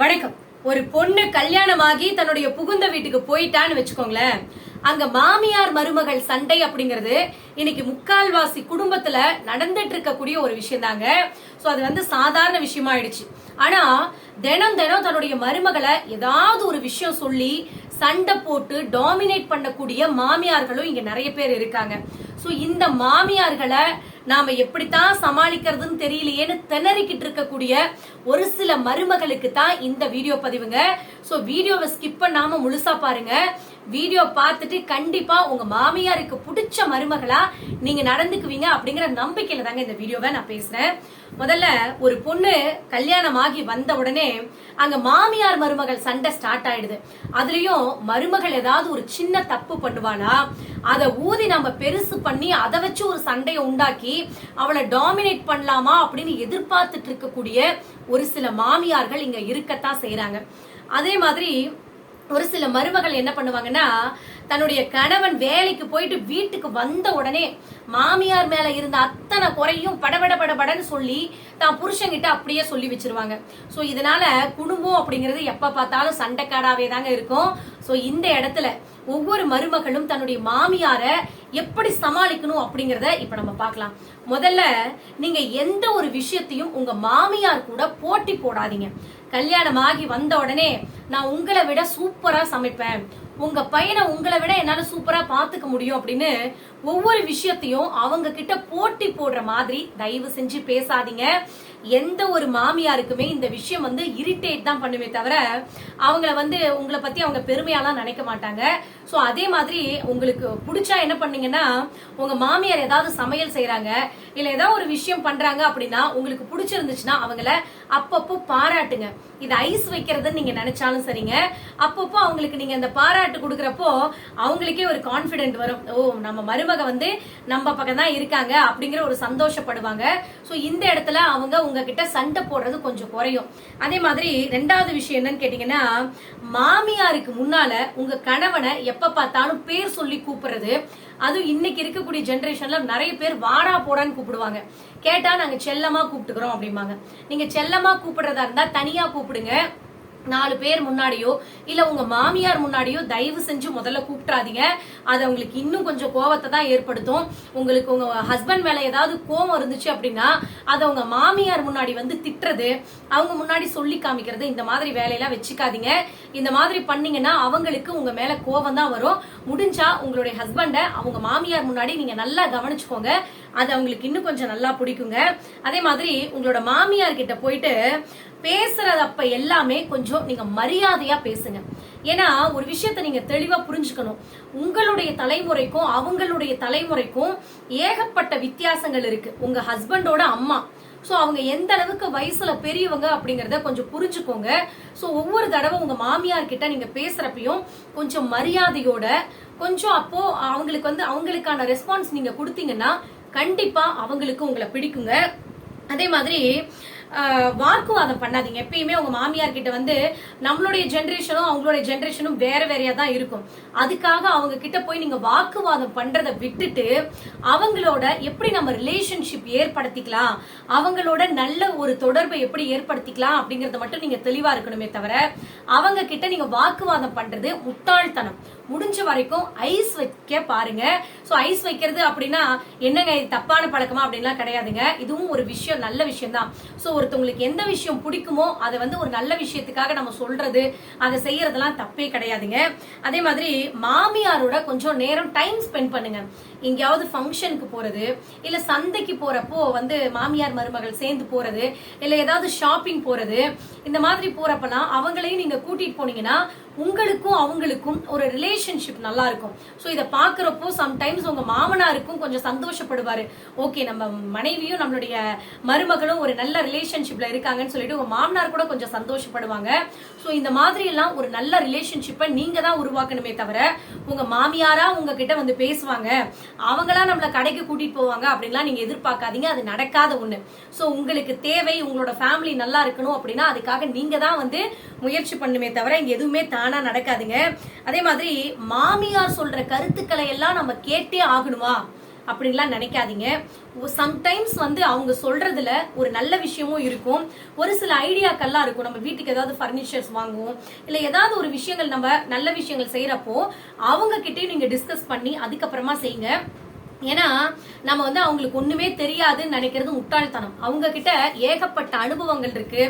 வணக்கம். ஒரு பொண்ணு கல்யாணமாகி தன்னுடைய புகுந்த வீட்டுக்கு போயிட்டான்னு வச்சுக்கோங்களேன். அங்க மாமியார் மருமகள் சண்டை அப்படிங்கிறது இன்னைக்கு முக்கால்வாசி குடும்பத்துல நடந்துட்டு இருக்கக்கூடிய ஒரு விஷயம் தாங்க சோ அது வந்து சாதாரண விஷயமா ஆயிடுச்சு. ஆனா தினம் தினம் தன்னுடைய மருமகளை ஏதாவது ஒரு விஷயம் சொல்லி சண்டை போட்டு டாமினேட் பண்ணக்கூடிய மாமியார்களும் இங்க நிறைய பேர் இருக்காங்க. சோ இந்த மாமியார்களை நாம எப்படித்தான் சமாளிக்கிறதுன்னு தெரியலையேன்னு திணறிக்கிட்டு இருக்கக்கூடிய ஒரு சில மருமகளுக்கு தான் இந்த வீடியோ பதிவுங்க. ஸோ வீடியோவை ஸ்கிப் பண்ணாம முழுசா பாருங்க. வீடியோ பார்த்துட்டு கண்டிப்பா உங்க மாமியாருக்கு பிடிச்ச மருமகளா நீங்க நடந்துக்குவீங்க அப்படிங்கிற நம்பிக்கையில தாங்க இந்த வீடியோவை நான் பேசுறேன். முதல்ல ஒரு பொண்ணு கல்யாணம் ஆகி வந்த உடனே அங்க மாமியார் மருமகள் சண்டை ஸ்டார்ட் ஆயிடுது. அதுலயும் மருமகள் ஏதாவது ஒரு சின்ன தப்பு பண்ணுவானா அதை ஊதி நம்ம பெருசு பண்ணி அதை வச்சு ஒரு சண்டையை உண்டாக்கி அவளை டாமினேட் பண்ணலாமா அப்படின்னு எதிர்பார்த்துட்டு இருக்கக்கூடிய ஒரு சில மாமியார்கள் இங்க இருக்கத்தான் செய்யறாங்க அதே மாதிரி ஒரு சில மருமகள் என்ன பண்ணுவாங்கன்னா தன்னுடைய கணவன் வேலைக்கு போயிட்டு வீட்டுக்கு வந்த உடனே மாமியார் மேல இருந்த அத்தனை குறையும் படபட படபடன்னு சொல்லி தான் புருஷன்கிட்ட அப்படியே சொல்லி வச்சிருவாங்க. சோ இதனால குடும்பம் அப்படிங்கிறது எப்ப பார்த்தாலும் சண்டைக்காடாவே தாங்க இருக்கும். சோ இந்த இடத்துல ஒவ்வொரு மருமகளும் தன்னுடைய மாமியார எப்படி சமாளிக்கணும் அப்படிங்கறத இப்ப நம்ம பார்க்கலாம். முதல்ல நீங்க எந்த ஒரு விஷயத்தையும் உங்க மாமியார் கூட போட்டி போடாதீங்க. கல்யாணம் ஆகி வந்த உடனே நான் உங்களை விட சூப்பரா சமைப்பேன். உங்க பையனை உங்களை விட என்னால சூப்பரா பாத்துக்க முடியும் அப்படின்னு ஒவ்வொரு விஷயத்தையும் அவங்க கிட்ட போட்டி போடுற மாதிரி தயவு செஞ்சு பேசாதீங்க. எந்த ஒரு மாமியாருக்குமே இந்த விஷயம் வந்து இரிட்டேட் தான் பண்ணுமே தவிர அவங்கள வந்து உங்களை பத்தி அவங்க பெருமையாலாம் நினைக்க மாட்டாங்க. ஸோ அதே மாதிரி உங்களுக்கு பிடிச்சா என்ன பண்ணீங்கன்னா உங்க மாமியார் ஏதாவது சமையல் செய்யறாங்க இல்ல ஏதாவது ஒரு விஷயம் பண்றாங்க அப்படின்னா உங்களுக்கு பிடிச்சிருந்துச்சுன்னா அவங்கள அப்பப்போ பாராட்டுங்க. இது ஐஸ் வைக்கிறதுன்னு நீங்க நினைச்சாலும் சரிங்க. அப்பப்போ அவங்களுக்கு நீங்க அந்த பாராட்டு கொடுக்குறப்போ அவங்களுக்கே ஒரு கான்பிடென்ட் வரும். ஓ நம்ம மருமக வந்து நம்ம பக்கம் தான் இருக்காங்க அப்படிங்கிற ஒரு சந்தோஷப்படுவாங்க. ஸோ இந்த இடத்துல அவங்க உங்ககிட்ட சண்டை போடுறது கொஞ்சம் குறையும். அதே மாதிரி ரெண்டாவது விஷயம் என்னன்னு கேட்டீங்கன்னா மாமியாருக்கு முன்னால உங்க கணவனை எப்ப பார்த்தாலும் பேர் சொல்லி கூப்பிடுறது அதுவும் இன்னைக்கு இருக்கக்கூடிய ஜென்ரேஷன்ல நிறைய பேர் வாடா போடான்னு கூப்பிடுவாங்க. கேட்டா நாங்க செல்லமா கூப்பிட்டுக்கிறோம் அப்படிம்பாங்க. நீங்க செல்லமா கூப்பிடுறதா இருந்தா தனியா கூப்பிடுங்க. நாலு பேர் முன்னாடியோ இல்ல உங்க மாமியார் முன்னாடியோ தயவு செஞ்சு முதல்ல கூப்பிடாதீங்க அது உங்களுக்கு இன்னும் கொஞ்சம் கோவத்தை தான் ஏற்படுத்தும். உங்களுக்கு உங்க ஹஸ்பண்ட் மேல ஏதாவது கோவம் இருந்துச்சு அப்படின்னா அதை உங்க மாமியார் முன்னாடி வந்து திட்டுறது அவங்க முன்னாடி சொல்லி காமிக்கிறது இந்த மாதிரி வேலையெல்லாம் வச்சுக்காதீங்க. இந்த மாதிரி பண்ணீங்கன்னா அவங்களுக்கு உங்க மேல கோவம் தான் வரும். முடிஞ்சா உங்களுடைய ஹஸ்பண்ட அவங்க மாமியார் முன்னாடி நீங்க நல்லா கவனிச்சுக்கோங்க. அது அவங்களுக்கு இன்னும் கொஞ்சம் நல்லா பிடிக்குங்க. அதே மாதிரி உங்களோட மாமியார் கிட்ட போயிட்டு பேசுறதப்ப எல்லாமே கொஞ்சம் நீங்க மரியாதையா பேசுங்க. ஏன்னா ஒரு விஷயத்த நீங்க தெளிவா புரிஞ்சுக்கணும். உங்களுடைய தலைமுறைக்கும் அவங்களுடைய தலைமுறைக்கும் ஏகப்பட்ட வித்தியாசங்கள் இருக்கு. உங்க ஹஸ்பண்டோட அம்மா. ஸோ அவங்க எந்த அளவுக்கு வயசுல பெரியவங்க அப்படிங்கறத கொஞ்சம் புரிஞ்சுக்கோங்க. ஸோ ஒவ்வொரு தடவை உங்க மாமியார் கிட்ட நீங்க பேசுறப்பையும் கொஞ்சம் மரியாதையோட கொஞ்சம் அப்போ அவங்களுக்கு வந்து அவங்களுக்கான ரெஸ்பான்ஸ் நீங்க கொடுத்தீங்கன்னா கண்டிப்பா அவங்களுக்கு உங்களை பிடிக்குங்க. அதே மாதிரி வாக்குவாதம் பண்ணாதீங்க. எப்பயுமே உங்க மாமியார் கிட்ட வந்து நம்மளுடைய ஜென்ரேஷனும் அவங்களுடைய ஜென்ரேஷனும் வேற வேறையா தான் இருக்கும். அதுக்காக அவங்க கிட்ட போய் நீங்க வாக்குவாதம் பண்றதை விட்டுட்டு அவங்களோட எப்படி நம்ம ரிலேஷன்ஷிப் ஏற்படுத்திக்கலாம் அவங்களோட நல்ல ஒரு தொடர்பை எப்படி ஏற்படுத்திக்கலாம் அப்படிங்கறத மட்டும் நீங்க தெளிவா இருக்கணுமே தவிர அவங்க கிட்ட நீங்க வாக்குவாதம் பண்றது முட்டாள்தனம். முடிஞ்ச வரைக்கும் ஐஸ் வைக்க பாருங்க. சோ ஐஸ் வைக்கிறது அப்படின்னா என்னங்க இது தப்பான பழக்கமா அப்படின்லாம் கிடையாதுங்க. இதுவும் ஒரு விஷயம் நல்ல விஷயம் தான் சோ ஒருத்தவங்களுக்கு எந்த விஷயம் பிடிக்குமோ அதை வந்து ஒரு நல்ல விஷயத்துக்காக நம்ம சொல்றது அதை செய்யறதெல்லாம் தப்பே கிடையாதுங்க. அதே மாதிரி மாமியாரோட கொஞ்சம் நேரம் டைம் ஸ்பெண்ட் பண்ணுங்க. எங்கேயாவது ஃபங்க்ஷனுக்கு போறது இல்ல சந்தைக்கு போறப்போ வந்து மாமியார் மருமகள் சேர்ந்து போறது இல்ல ஏதாவது ஷாப்பிங் போறது இந்த மாதிரி போறப்பெல்லாம் அவங்களையும் நீங்க கூட்டிட்டு போனீங்கன்னா உங்களுக்கும் அவங்களுக்கும் ஒரு ரிலேஷன்ஷிப் நல்லா இருக்கும் ஸோ இதை பார்க்குறப்போ சம்டைம்ஸ் உங்கள் மாமனாருக்கும் கொஞ்சம் சந்தோஷப்படுவார். ஓகே நம்ம மனைவியும் நம்மளுடைய மருமகளும் ஒரு நல்ல ரிலேஷன்ஷிப்பில் இருக்காங்கன்னு சொல்லிட்டு உங்கள் மாமனார் கூட கொஞ்சம் சந்தோஷப்படுவாங்க. ஸோ இந்த மாதிரி எல்லாம் ஒரு நல்ல ரிலேஷன்ஷிப்பை நீங்கள் தான் உருவாக்கணுமே தவிர உங்கள் மாமியாரா உங்ககிட்ட வந்து பேசுவாங்க. அவங்களா நம்மளை கடைக்கு கூட்டிகிட்டு போவாங்க அப்படின்லாம் நீங்கள் எதிர்பார்க்காதீங்க. அது நடக்காத ஒன்று ஸோ உங்களுக்கு தேவை உங்களோட ஃபேமிலி நல்லா இருக்கணும் அப்படின்னா அதுக்காக நீங்கள் தான் வந்து முயற்சி பண்ணுமே தவிர இங்கே எதுவுமே தானாக நடக்காதுங்க. அதே மாதிரி மாமியார் சொல்ற கருத்துக்களை எல்லாம் நம்ம கேட்டே ஆகணுமா? அப்படின்லாம் நினைக்காதீங்க. சம்டைம்ஸ் வந்து அவங்க சொல்றதுல ஒரு நல்ல விஷயமும் இருக்கும். ஒரு சில ஐடியாக்கள்லாம் இருக்கும். நம்ம வீட்டுக்கு ஏதாவது ஃபர்னிச்சர்ஸ் வாங்குவோம். இல்லை ஏதாவது ஒரு விஷயங்கள் நம்ம நல்ல விஷயங்கள் செய்யறப்போ அவங்க கிட்டேயும் நீங்க டிஸ்கஸ் பண்ணி அதுக்கப்புறமா செய்யுங்க. ஏன்னா நம்ம வந்து அவங்களுக்கு ஒண்ணுமே தெரியாதுன்னு நினைக்கிறது முட்டாள்தனம். அவங்க கிட்ட ஏகப்பட்ட அனுபவங்கள் இருக்கு.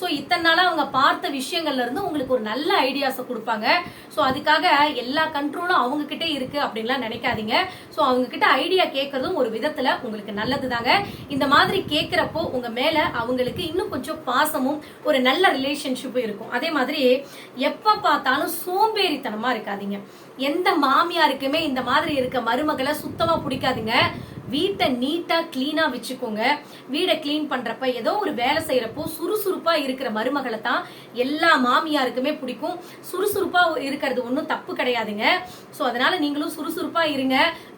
ஸோ இத்தனை நாளா அவங்க பார்த்த விஷயங்கள்ல இருந்து உங்களுக்கு ஒரு நல்ல ஐடியாஸை கொடுப்பாங்க. ஸோ அதுக்காக எல்லா கண்ட்ரோலும் அவங்க கிட்டே இருக்கு அப்படின்லாம் நினைக்காதீங்க. ஸோ அவங்க கிட்ட ஐடியா கேட்கறதும் ஒரு விதத்துல உங்களுக்கு நல்லது தாங்க இந்த மாதிரி கேட்கிறப்போ உங்க மேல அவங்களுக்கு இன்னும் கொஞ்சம் பாசமும் ஒரு நல்ல ரிலேஷன்ஷிப்பும் இருக்கும். அதே மாதிரி எப்ப பார்த்தாலும் சோம்பேறித்தனமா இருக்காதீங்க. எந்த மாமியாருக்குமே இந்த மாதிரி இருக்க மருமகளை சுத்தமா பிடிக்காதுங்க. வீட்டை நீட்டா கிளீனா வச்சுக்கோங்க. வீடை கிளீன் பண்றப்ப ஏதோ ஒரு வேலை செய்யறப்போ சுறுசுறுப்பா இருக்கிற மருமகளை தான் எல்லா மாமியாருக்குமே பிடிக்கும். சுறுசுறுப்பா இருக்கிறது ஒன்றும் தப்பு கிடையாதுங்க. ஸோ அதனால நீங்களும் சுறுசுறுப்பா இருங்க.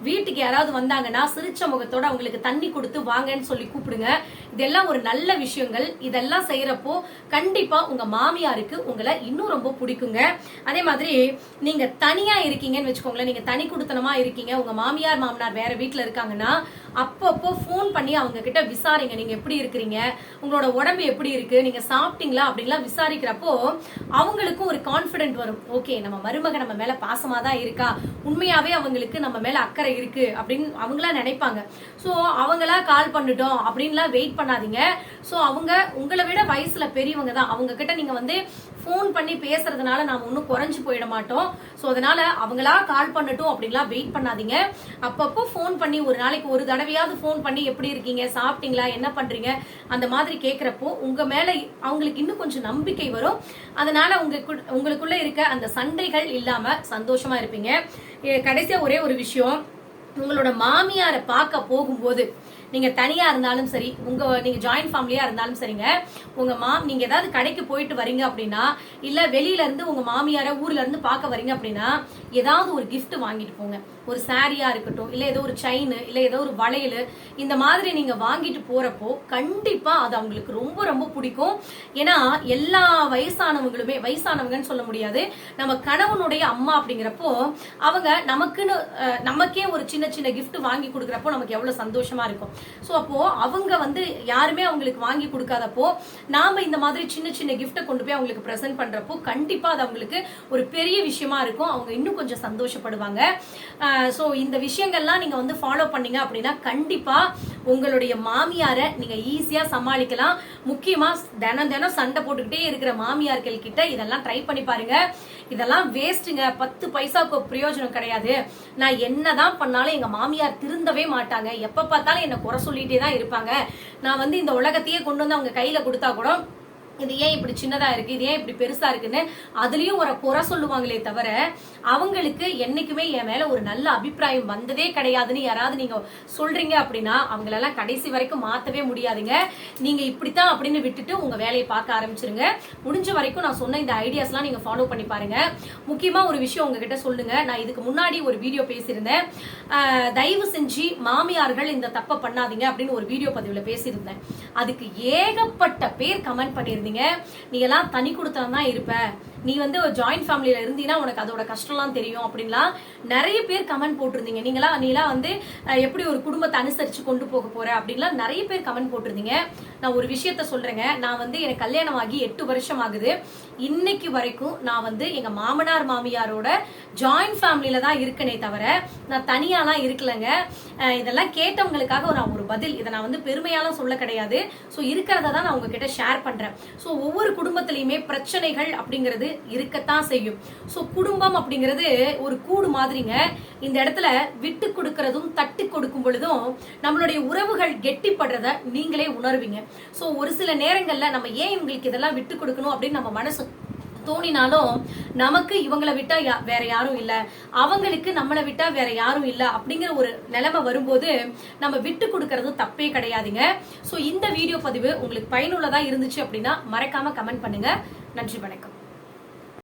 வீட்டுக்கு யாராவது வந்தாங்கன்னா சிரிச்ச முகத்தோட அவங்களுக்கு தண்ணி கொடுத்து வாங்கன்னு சொல்லி கூப்பிடுங்க. இதெல்லாம் ஒரு நல்ல விஷயங்கள். இதெல்லாம் செய்யறப்போ கண்டிப்பா உங்க மாமியாருக்கு உங்களை இன்னும் ரொம்ப பிடிக்குங்க. அதே மாதிரி நீங்க தனியா இருக்கீங்கன்னு வச்சுக்கோங்களேன். நீங்க தனி குடுத்தனமா இருக்கீங்க. உங்க மாமியார் மாமனார் வேற வீட்டுல இருக்காங்கன்னா அப்பப்போ ஃபோன் பண்ணி அவங்க கிட்ட விசாரிங்க. நீங்க எப்படி இருக்கிறீங்க? உங்களோட உடம்பு எப்படி இருக்கு? நீங்க சாப்பிட்டீங்களா? அப்படின்லாம் விசாரிக்கிறப்போ அவங்களுக்கும் ஒரு கான்பிடென்ட் வரும். ஓகே நம்ம மருமக நம்ம மேல பாசமா தான் இருக்கா? உண்மையாவே அவங்களுக்கு நம்ம மேல அக்கறை இருக்கு அப்படின்னு அவங்களா நினைப்பாங்க. ஸோ அவங்களா கால் பண்ணிட்டோம் அப்படின்லாம் வெயிட் பண்ணாதீங்க. ஸோ அவங்க உங்களை விட வயசுல பெரியவங்க தான். அவங்க கிட்ட நீங்க வந்து ஃபோன் பண்ணி பேசுறதுனால நாம ஒன்றும் குறைஞ்சு போயிட மாட்டோம். ஸோ அதனால அவங்களா கால் பண்ணட்டும் அப்படின்லாம் வெயிட் பண்ணாதீங்க. அப்பப்போ ஃபோன் பண்ணி ஒரு நாளைக்கு ஒரு தடவையாவது ஃபோன் பண்ணி எப்படி இருக்கீங்க சாப்பிட்டீங்களா என்ன பண்றீங்க அந்த மாதிரி கேட்குறப்போ உங்க மேல அவங்களுக்கு இன்னும் கொஞ்சம் நம்பிக்கை வரும். அதனால உங்க உங்களுக்குள்ள இருக்க அந்த சண்டைகள் இல்லாம சந்தோஷமா இருப்பீங்க. கடைசியா ஒரே ஒரு விஷயம் உங்களோட மாமியாரை பார்க்க போகும்போது நீங்க தனியா இருந்தாலும் சரி உங்க நீங்க ஜாயிண்ட் ஃபேமிலியா இருந்தாலும் சரிங்க உங்க மாம் நீங்க ஏதாவது கடைக்கு போயிட்டு வரீங்க அப்படின்னா இல்ல வெளியில இருந்து உங்க மாமியார ஊர்ல இருந்து பார்க்க வரீங்க அப்படின்னா ஏதாவது ஒரு கிஃப்ட் வாங்கிட்டு போங்க. ஒரு சாரியா இருக்கட்டும் இல்ல ஏதோ ஒரு செயின் இல்ல ஏதோ ஒரு வளையல் இந்த மாதிரி நீங்க வாங்கிட்டு போறப்போ கண்டிப்பா அது அவங்களுக்கு ரொம்ப ரொம்ப பிடிக்கும். ஏன்னா எல்லா வயசானவங்களுமே வயசானவங்கன்னு சொல்ல முடியாது நம்ம கணவனுடைய அம்மா அப்படிங்கிறப்போ அவங்க நமக்குன்னு நமக்கே ஒரு சின்ன சின்ன கிஃப்ட் வாங்கி கொடுக்குறப்போ நமக்கு எவ்வளவு சந்தோஷமா இருக்கும். சோ அப்போ அவங்க வந்து யாருமே அவங்களுக்கு வாங்கி கொடுக்காதப்போ நாம இந்த மாதிரி சின்ன சின்ன கிஃப்ட்டை கொண்டு போய் அவங்களுக்கு ப்ரெசென்ட் பண்றப்போ கண்டிப்பா அது அவங்களுக்கு ஒரு பெரிய விஷயமா இருக்கும். அவங்க இன்னும் கொஞ்சம் சந்தோஷப்படுவாங்க. ஸோ இந்த விஷயங்கள்லாம் நீங்கள் வந்து ஃபாலோ பண்ணீங்க அப்படின்னா கண்டிப்பாக உங்களுடைய மாமியாரை நீங்கள் ஈஸியாக சமாளிக்கலாம். முக்கியமாக தினம் தினம் சண்டை போட்டுக்கிட்டே இருக்கிற மாமியார்கள் கிட்ட இதெல்லாம் ட்ரை பண்ணி பாருங்க. இதெல்லாம் வேஸ்ட்டுங்க பத்து பைசாக்கு பிரயோஜனம் கிடையாது. நான் என்னதான் பண்ணாலும் எங்கள் மாமியார் திருந்தவே மாட்டாங்க. எப்போ பார்த்தாலும் என்னை குறை சொல்லிகிட்டே தான் இருப்பாங்க. நான் வந்து இந்த உலகத்தையே கொண்டு வந்து அவங்க கையில் கொடுத்தா கூட இது ஏன் இப்படி சின்னதா இருக்கு? இது ஏன் இப்படி பெருசா இருக்குன்னு அதுலயும் ஒரு குறை சொல்லுவாங்களே தவிர அவங்களுக்கு என்னைக்குமே என் மேல ஒரு நல்ல அபிப்பிராயம் வந்ததே கிடையாதுன்னு யாராவது நீங்க சொல்றீங்க அப்படின்னா அவங்களெல்லாம் கடைசி வரைக்கும் மாத்தவே முடியாதுங்க. நீங்க இப்படித்தான் அப்படின்னு விட்டுட்டு உங்க வேலையை பார்க்க ஆரம்பிச்சிருங்க. முடிஞ்ச வரைக்கும் நான் சொன்ன இந்த ஐடியாஸ்லாம் நீங்க ஃபாலோ பண்ணி பாருங்க. முக்கியமா ஒரு விஷயம் உங்ககிட்ட சொல்லுங்க. நான் இதுக்கு முன்னாடி ஒரு வீடியோ பேசியிருந்தேன். தயவு செஞ்சு மாமியார்கள் இந்த தப்பை பண்ணாதீங்க அப்படின்னு ஒரு வீடியோ பதிவுல பேசியிருந்தேன். அதுக்கு ஏகப்பட்ட பேர் கமெண்ட் இருந்தீங்க நீ எல்லாம் தனி கொடுத்தனம் தான் இருப்ப. நீ வந்து ஒரு ஜாயிண்ட் ஃபேமிலியில இருந்தீங்கன்னா உனக்கு அதோட கஷ்டம்லாம் தெரியும் அப்படின்லாம் நிறைய பேர் கமெண்ட் போட்டிருந்தீங்க. நீங்களா நீலாம் வந்து எப்படி ஒரு குடும்பத்தை அனுசரிச்சு கொண்டு போக போற அப்படின்லாம் நிறைய பேர் கமெண்ட் போட்டிருந்தீங்க. நான் ஒரு விஷயத்த சொல்றேங்க. நான் வந்து எனக்கு கல்யாணம் ஆகி எட்டு வருஷம் ஆகுது. இன்னைக்கு வரைக்கும் நான் வந்து எங்க மாமனார் மாமியாரோட ஜாயிண்ட் ஃபேமிலியில தான் இருக்கனே தவிர நான் தனியாலாம் இருக்கலைங்க. இதெல்லாம் கேட்டவங்களுக்காக நான் ஒரு பதில். இதை நான் வந்து பெருமையாலாம் சொல்ல கிடையாது. ஸோ இருக்கிறத தான் நான் உங்ககிட்ட ஷேர் பண்றேன். ஸோ ஒவ்வொரு குடும்பத்திலையுமே பிரச்சனைகள் அப்படிங்கிறது இருக்கத்தான் செய்யும். ஸோ குடும்பம் அப்படிங்கிறது ஒரு கூடு மாதிரிங்க. இந்த இடத்துல விட்டு கொடுக்கறதும் தட்டு கொடுக்கும் பொழுதும் நம்மளுடைய உறவுகள் கெட்டிப்படுறத நீங்களே உணர்வீங்க. ஸோ ஒரு சில நேரங்களில் நம்ம ஏன் இவங்களுக்கு இதெல்லாம் விட்டு கொடுக்கணும் அப்படின்னு நம்ம மனசு தோணினாலும் நமக்கு இவங்களை விட்டா வேற யாரும் இல்ல. அவங்களுக்கு நம்மளை விட்டா வேற யாரும் இல்ல அப்படிங்கிற ஒரு நிலைமை வரும்போது நம்ம விட்டு கொடுக்கறது தப்பே கிடையாதுங்க. சோ இந்த வீடியோ பதிவு உங்களுக்கு பயனுள்ளதா இருந்துச்சு அப்படின்னா மறக்காம கமெண்ட் பண்ணுங்க. நன்றி வணக்கம்.